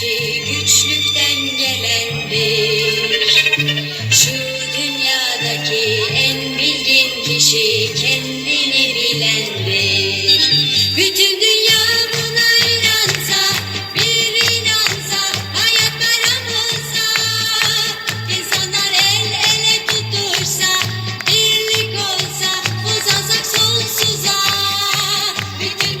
kişi güçlükten gelendir. Şu dünyadaki en bilgin kişi kendini bilendir. Bütün dünya buna inansa, bir inansa, hayat bayram insanlar el ele tutuşsa, birlik olsa, uzansak sonsuza. Bütün